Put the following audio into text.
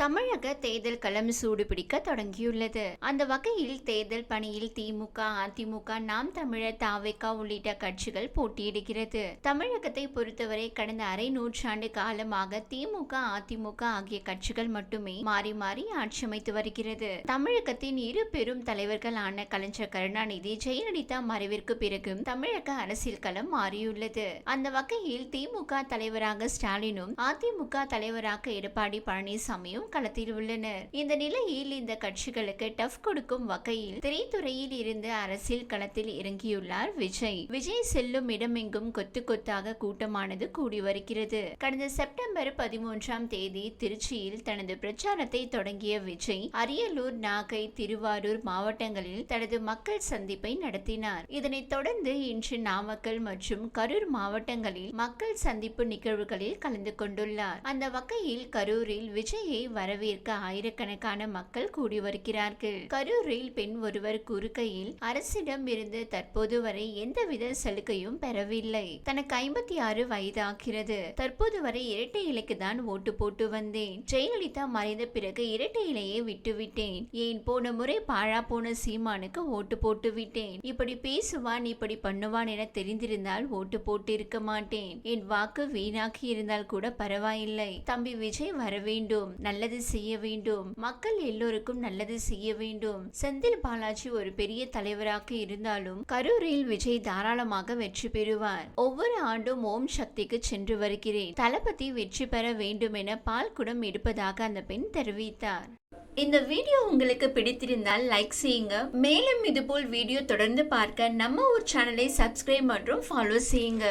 தமிழக தேர்தல் களம் சூடு பிடிக்க தொடங்கியுள்ளது. அந்த வகையில் தேர்தல் பணியில் திமுக அதிமுக நாம் தமிழர் தாவேகா உள்ளிட்ட கட்சிகள் போட்டியிடுகிறது. தமிழகத்தை பொறுத்தவரை கடந்த அரை நூற்றாண்டு காலமாக திமுக அதிமுக ஆகிய கட்சிகள் மட்டுமே மாறி மாறி ஆட்சி அமைத்து வருகிறது. தமிழகத்தின் இரு பெரும் தலைவர்களான கலைஞர் கருணாநிதி ஜெயலலிதா மறைவிற்கு பிறகும் தமிழக அரசியல் களம் மாறியுள்ளது. அந்த வகையில் திமுக தலைவராக ஸ்டாலினும் அதிமுக தலைவராக எடப்பாடி பழனிசாமியும் களத்தில் உள்ளனர். இந்த நிலையில் இந்த கட்சிகளுக்கு டஃப் கொடுக்கும் வகையில் திரைத்துறையில் இருந்து அரசியல் களத்தில் இறங்கியுள்ளார் விஜய். விஜய் செல்லும் இடமெங்கும் கொத்து கொத்தாக கூட்டமானது கூடி வருகிறது. கடந்த செப்டம்பர் பதிமூன்றாம் தேதி திருச்சியில் தனது பிரச்சாரத்தை தொடங்கிய விஜய் அரியலூர் நாகை திருவாரூர் மாவட்டங்களில் தனது மக்கள் சந்திப்பை நடத்தினார். இதனைத் தொடர்ந்து இன்று நாமக்கல் மற்றும் கரூர் மாவட்டங்களில் மக்கள் சந்திப்பு நிகழ்வுகளில் கலந்து கொண்டுள்ளார். அந்த வகையில் கரூரில் விஜயை வரவேற்க ஆயிரக்கணக்கான மக்கள் கூடி வருகிறார்கள். கரூரில் பெண் ஒருவர் கூறுகையில் அரசிடம் இருந்து தற்போது வரை எந்தவித சலுகையும் பெறவில்லை. தனக்கு ஐம்பத்தி ஆறு வயதாகிறது. தற்போது வரை இரட்டை இலைக்கு தான் ஓட்டு போட்டு வந்தேன். ஜெயலலிதா மறைந்த பிறகு இரட்டை இலையை விட்டுவிட்டேன் ஏன் போன முறை பாழா போன சீமானுக்கு ஓட்டு போட்டு விட்டேன். இப்படி பேசுவான் இப்படி பண்ணுவான் என தெரிந்திருந்தால் ஓட்டு போட்டு இருக்க மாட்டேன். என் வாக்கு வீணாக்கி இருந்தால் கூட பரவாயில்லை. தம்பி விஜய் வர வேண்டும். நல்லது செய்ய வேண்டும். மக்கள் எல்லோருக்கும் நல்லது செய்ய வேண்டும். செந்தில் பாலாஜி ஒரு பெரிய தலைவராக இருந்தாலும் கரூரில் விஜய் தாராளமாக வெற்றி பெறுவார். ஒவ்வொரு ஆண்டும் ஓம் சக்திக்கு சென்று வருகிறேன். தளபதி வெற்றி பெற வேண்டும் என பால் குடம் எடுப்பதாக அந்த பெண் தெரிவித்தார். இந்த வீடியோ உங்களுக்கு பிடித்திருந்தால் லைக் செய்யுங்க. மேலும் இதுபோல் வீடியோ தொடர்ந்து பார்க்க நம்ம ஊர் சேனலை சப்ஸ்கிரைப் மற்றும் ஃபாலோ செய்யுங்க.